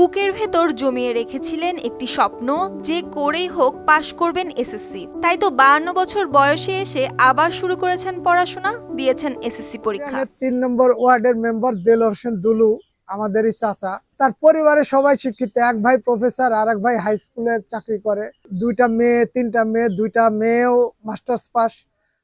বুকের ভেতর জমিয়ে রেখেছিলেন একটি স্বপ্ন যে করেই হোক পাশ করবেন এসএসসি। তাই তো বাহান্ন বছর বয়সে এসে আবার শুরু করেছেন পড়াশোনা, দিয়েছেন এসএসসি পরীক্ষা। তিন নম্বর ওয়ার্ডের মেম্বার দেলোর হোসেন দুলু, আমাদেরই চাচা। তার পরিবারে সবাই শিক্ষিত, এক ভাই প্রফেসর আর এক ভাই হাই স্কুলে চাকরি করে। দুইটা মেয়ে, তিনটা মেয়ে, দুইটা মেয়েও মাস্টার্স পাস।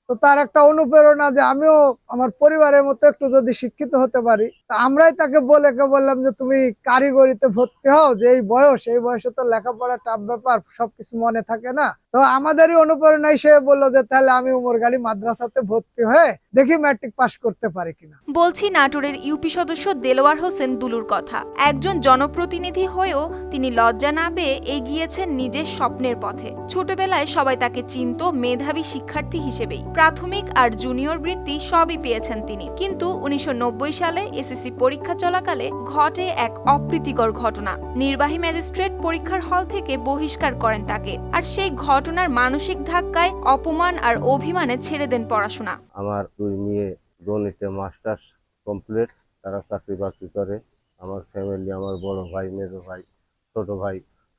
তো তার একটা অনুপ্রেরণা যে আমিও আমার পরিবারের মতো একটু যদি শিক্ষিত হতে পারি আমরাই তাকে বলে বললাম যে, তুমি কারিগরিতে ভর্তি হও, যে এই বয়স, এই বয়সে তো লেখাপড়া টাফ ব্যাপার, সবকিছু মনে থাকে না। তো আমাদেরই অনুপ্রেরণায় সে বলল যে, তাহলে আমি উমরগাড়ি মাদ্রাসাতে ভর্তি হয়ে দেখি ম্যাট্রিক পাস করতে পারি কিনা। বলছি নাটোরের ইউপি সদস্য দেলোয়ার হোসেন দুলুর কথা। একজন জনপ্রতিনিধি হয়েও তিনি লজ্জা না পেয়ে এগিয়েছেন নিজের স্বপ্নের পথে। ছোটবেলায় সবাই তাকে চিনত মেধাবী শিক্ষার্থী হিসেবেই। প্রাথমিক আর জুনিয়র বৃত্তি সবই পেয়েছেন তিনি। কিন্তু উনিশশো নব্বই সালে এসএসসি পরীক্ষা চলাকালে ঘটে এক অপ্রীতিকর ঘটনা। নির্বাহী ম্যাজিস্ট্রেট পরীক্ষার হল থেকে বহিষ্কার করেন তাকে, আর সেই ঘটনার মানসিক ধাক্কায় অপমান আর অভিমানে ছেড়ে দেন পড়াশোনা। আমার দুই মেয়ে গণিতে মাস্টার্স কমপ্লিট, তারা চাকরি বাকরি করে। আমার ফ্যামিলি আমার বড় ভাই মেজো ভাই, ছোট ভাই,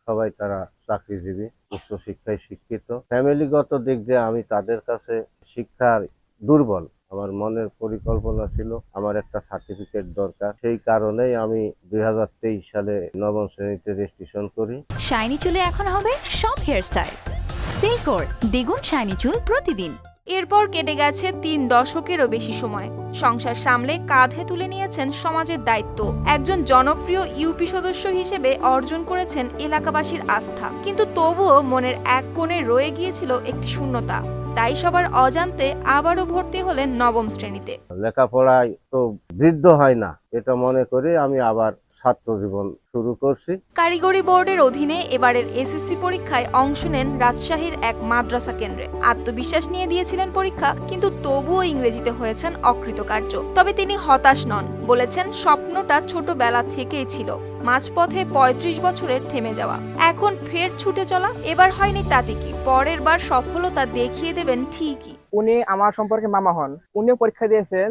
সবাই তারা চাকরিজীবী, উচ্চশিক্ষায় শিক্ষিত। ফ্যামিলিগত দিক দিয়ে আমি তাদের কাছে শিক্ষার দুর্বল। আমার মনের পরিকল্পনা ছিল আমার একটা সার্টিফিকেট দরকার। সেই কারণেই আমি দুই হাজার তেইশ সালে নবম শ্রেণীতে রেজিস্ট্রেশন করি। শাইনি চুলে এখন হবে সব হেয়ারস্টাইল সিল্কোর দ্বিগুণ শাইনি চুল প্রতিদিন। এরপর কেটে গেছে তিন দশকেরও বেশি সময়। সংসার সামলে কাঁধে তুলে নিয়েছেন সমাজের দায়িত্ব। একজন জনপ্রিয় ইউপি সদস্য হিসেবে অর্জন করেছেন এলাকাবাসীর আস্থা। কিন্তু তবুও মনের এক কোণে রয়ে গিয়েছিল একটি শূন্যতা। তাই সবার অজান্তে আবারও ভর্তি হলেন নবম শ্রেণীতে। লেখাপড়ায় তো বৃদ্ধ হয় না। এটা মনে করে আমি আবার ছাত্র জীবন শুরু করছি। কারিগরি বোর্ডের অধীনে এবারের এসএসসি পরীক্ষায় অংশ নেন রাজশাহীর এক মাদ্রাসা কেন্দ্রে। আত্মবিশ্বাস নিয়ে দিয়েছিলেন পরীক্ষা কিন্তু তবুও ইংরেজিতে হয়েছেন অকৃতকার্য। তবে তিনি হতাশ নন বলেছেন স্বপ্নটা ছোটবেলা থেকেই ছিল মাঝপথে ৩৫ বছরের থেমে যাওয়া। এখন ফের ছুটে চলা এবার হয়নি তাতে কি পরের বার সফলতা দেখিয়ে দেবেন ঠিকই। উনি আমার সম্পর্কে মামা হন উনিও পরীক্ষা দিয়েছেন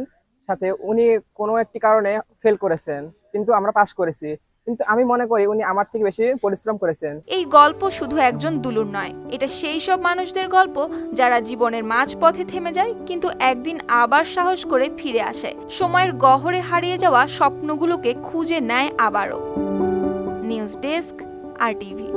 সাথে উনি কোনো একটি কারণে ফেল করেছেন, কিন্তু আমরা পাশ করেছি। কিন্তু আমি মনে করি উনি আমার থেকে বেশি পরিশ্রম করেছেন। এই গল্প শুধু একজন দুলুর নয়, এটা সেই সব মানুষদের গল্প যারা জীবনের মাঝপথে থেমে যায়, কিন্তু একদিন আবার সাহস করে ফিরে আসে। সময়ের গহরে হারিয়ে যাওয়া স্বপ্নগুলোকে খুঁজে নেয় আবারও। News desk, R TV.